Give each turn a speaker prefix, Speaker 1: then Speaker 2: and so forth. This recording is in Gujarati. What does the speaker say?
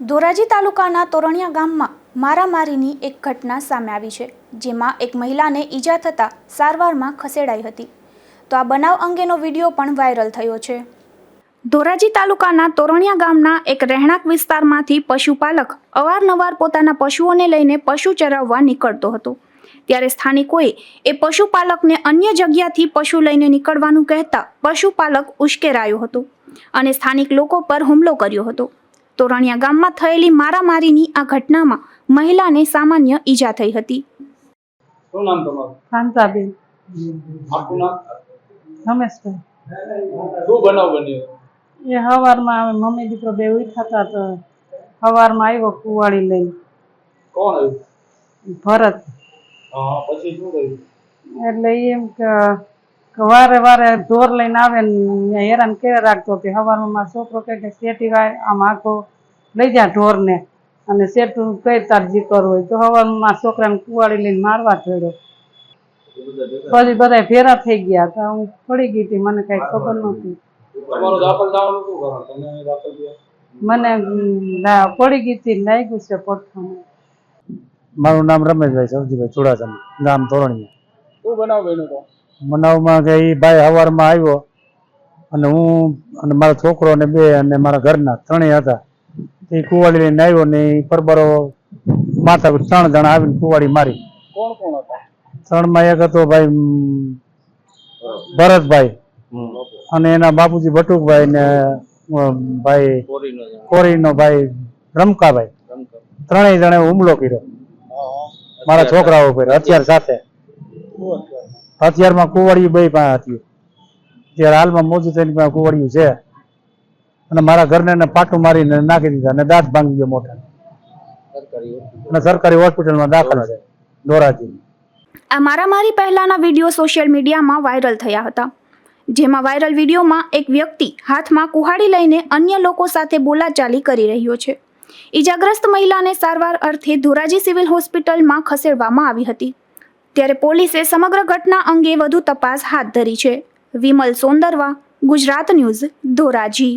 Speaker 1: ધોરાજી તાલુકાના તોરણિયા ગામમાં મારામારીની એક ઘટના સામે આવી છે, જેમાં એક મહિલાને ઈજા થતાં સારવારમાં ખસેડાઈ હતી. તો આ બનાવ અંગેનો વીડિયો પણ વાયરલ થયો છે. ધોરાજી તાલુકાના તોરણિયા ગામના એક રહેણાંક વિસ્તારમાંથી પશુપાલક અવારનવાર પોતાના પશુઓને લઈને પશુ ચરાવવા નીકળતો હતો. ત્યારે સ્થાનિકોએ એ પશુપાલકને અન્ય જગ્યાથી પશુ લઈને નીકળવાનું કહેતા પશુપાલક ઉશ્કેરાયો હતો અને સ્થાનિક લોકો પર હુમલો કર્યો હતો. તોરણિયા ગામમાં થયેલી મારામારીની આ ઘટનામાં મહિલાને સામાન્ય ઈજા થઈ હતી.
Speaker 2: શું નામ તમારું?
Speaker 3: કાંતાબેન
Speaker 2: આપનું નામ?
Speaker 3: રમેશભાઈ
Speaker 2: શું બનાવ બન્યો?
Speaker 3: એ હવારમાં અમે મમ્મી દીકરો બે ઉઠાતા તો હવારમાં આવ્યો કુવાળી લઈને.
Speaker 2: કોણ આવ્યું?
Speaker 3: ભરત.
Speaker 2: હા પછી શું થયું?
Speaker 3: એટલે એમ કે વારે વારે ઢોર લઈને આવે ને હેરાન કે રાખતો કે હવારમાં મારો છોકરો કે શેઠી વાય આમ આખો લઈ જા ઢોરને. અને શેઠું કઈ તાર જીકર હોય? તો મારા છોકરાને કુવાડી લઈને મારવા થયો પછી બધા ફેરા થઈ ગયા તો હું પડી ગઈ હતી. મને કઈ ખબર નહોતી.
Speaker 2: થયા
Speaker 3: મને ના, પડી ગઈ હતી. લાગ્યું છે પઠાણ.
Speaker 4: મારું નામ રમેશભાઈ સવજીભાઈ ચુડાસમા. ગામ તોરણીયા
Speaker 2: શું બનાવ બન્યો તો?
Speaker 4: મનાવમાં કે એ ભાઈ સવારમાં આવ્યો અને હું અને મારો છોકરો ને બે અને મારા ઘરના ત્રણેય હતા. એ કુવાડી લઈને આવ્યો ને પરબરો માથા પર ત્રણ જણા આવીને કુવાડી મારી.
Speaker 2: કોણ કોણ હતા?
Speaker 4: ત્રણમાં એક હતો ભાઈ ભરતભાઈ અને એના બાપુજી ભટુકભાઈ ને ભાઈ કોરીનો ભાઈ રમકાભાઈ. ત્રણેય જણે હુમલો કર્યો. મારા છોકરાઓ ઉપર હથિયાર સાથે. હથિયારમાં કુવાડિયું બે પાસે હતી. ત્યારે હાલમાં મોજૂદ થઈને કુવાડિયું છે. અને મારા ઘરને પાટું મારીને નાખી દીધા અને દાંત ભાંગી ગયો મોટા અને સરકારી હોસ્પિટલમાં દાખલ છે ધોરાજી
Speaker 1: આ મારામારી પહેલાના વીડિયો સોશિયલ મીડિયામાં વાયરલ થયા હતા. જેમાં વાયરલ વિડીયોમાં એક વ્યક્તિ હાથમાં કુહાડી લઈને અન્ય લોકો સાથે બોલાચાલી કરી રહ્યો છે. ઈજાગ્રસ્ત મહિલાને સારવાર અર્થે ધોરાજી સિવિલ હોસ્પિટલમાં ખસેડવામાં આવી હતી. ત્યારે પોલીસે સમગ્ર ઘટના અંગે વધુ તપાસ હાથ ધરી છે. વિમલ સોંદરવા ગુજરાત ન્યૂઝ ધોરાજી.